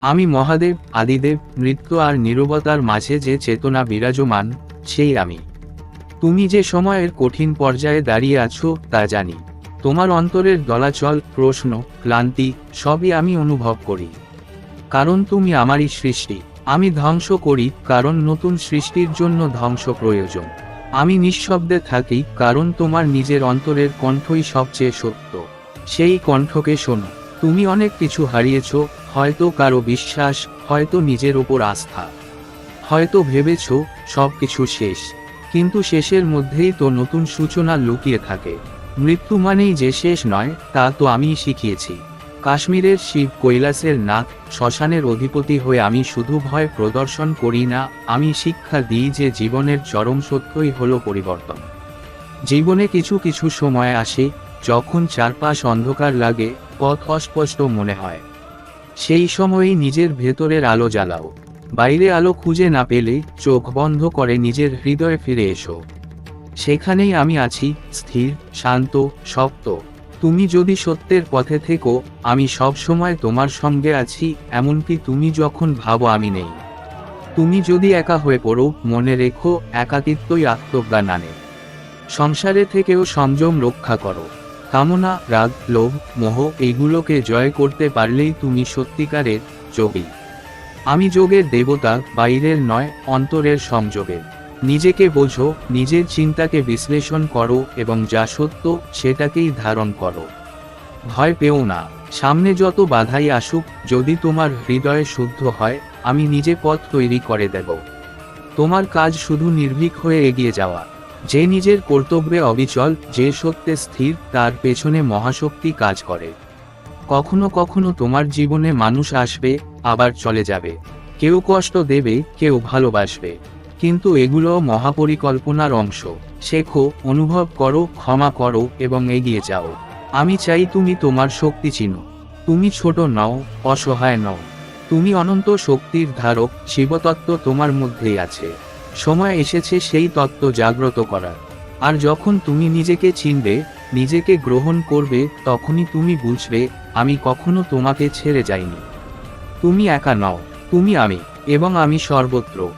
আমি মহাদেব, আদিদেব নৃত্য আর নীরবতার মাঝে যে চেতনা বিরাজমান, সেই আমি। তুমি যে সময়ের কঠিন পর্যায়ে দাঁড়িয়ে আছো, তা জানি। তোমার অন্তরের দলাচল, প্রশ্ন, ক্লান্তি, সবই আমি অনুভব করি। কারণ তুমি আমারই সৃষ্টি। আমি ধ্বংস করি, কারণ নতুন সৃষ্টির জন্য ধ্বংস প্রয়োজন। আমি নিঃশব্দে থাকি, কারণ তোমার নিজের অন্তরের কণ্ঠই সবচেয়ে সত্য। সেই কণ্ঠকে শোনো। তুমি অনেক কিছু হারিয়েছ হয়তো কারও বিশ্বাস, হয়তো নিজের ওপর আস্থা। হয়তো ভেবেছ সব কিছু শেষ। কিন্তু শেষের মধ্যেই তো নতুন সূচনা লুকিয়ে থাকে। মৃত্যু মানেই যে শেষ নয়, তা তো আমিই শিখিয়েছি। কাশ্মীরের শিব কৈলাসের নাথ, শ্মশানের অধিপতি হয়ে আমি শুধু ভয় প্রদর্শন করি না, আমি শিক্ষা দিই যে জীবনের চরম সত্যই হল পরিবর্তন। জীবনে কিছু কিছু সময় আসে, যখন চারপাশ অন্ধকার লাগে, পথ অস্পষ্ট মনে হয়। সেই সময়ই নিজের ভেতরের আলো জ্বালাও। বাইরে আলো খুঁজে না পেলে চোখ বন্ধ করে নিজের হৃদয়ে ফিরে এসো। সেখানেই আমি আছি, স্থির, শান্ত, শক্ত। তুমি যদি সত্যের পথে থেকো, আমি সব সময় তোমার সঙ্গে আছি, এমনকি তুমি যখন ভাবো আমি নেই। তুমি যদি একা হয়ে পড়ো, মনে রেখো, একাকিত্বই আত্মজ্ঞান আনে। সংসারে থেকেও সংযম রক্ষা করো। কামনা, রাগ, লোভ, মোহ এইগুলোকে জয় করতে পারলেই তুমি সত্যিকারের যোগী। আমি যোগের দেবতা, বাইরের নয়, অন্তরের সংযোগের। নিজেকে বোঝো, নিজের চিন্তাকে বিশ্লেষণ করো এবং যা সত্য, সেটাকেই ধারণ করো। ভয় পেও না। সামনে যত বাধাই আসুক, যদি তোমার হৃদয়ে শুদ্ধ হয়, আমি নিজে পথ তৈরি করে দেব। তোমার কাজ শুধু নির্ভীক হয়ে এগিয়ে যাওয়া। যে নিজের কর্তব্যে অবিচল, যে সত্যে স্থির, তার পেছনে মহাশক্তি কাজ করে। কখনো কখনো তোমার জীবনে মানুষ আসবে, আবার চলে যাবে। কেউ কষ্ট দেবে, কেউ ভালোবাসবে। কিন্তু এগুলো মহাপরিকল্পনার অংশ। শেখো, অনুভব করো, ক্ষমা করো, এবং এগিয়ে যাও। আমি চাই তুমি তোমার শক্তি চিনো। তুমি ছোট নও, অসহায় নও। তুমি অনন্ত শক্তির ধারক, শিবতত্ত্ব তোমার মধ্যেই আছে। সময় এসেছে সেই তত্ত্ব জাগ্রত করার। আর যখন তুমি নিজেকে চিনবে, নিজেকে গ্রহণ করবে, তখনই তুমি বুঝবে, আমি কখনো তোমাকে ছেড়ে যাইনি। তুমি একা নাও, তুমি আমি, এবং আমি সর্বত্র।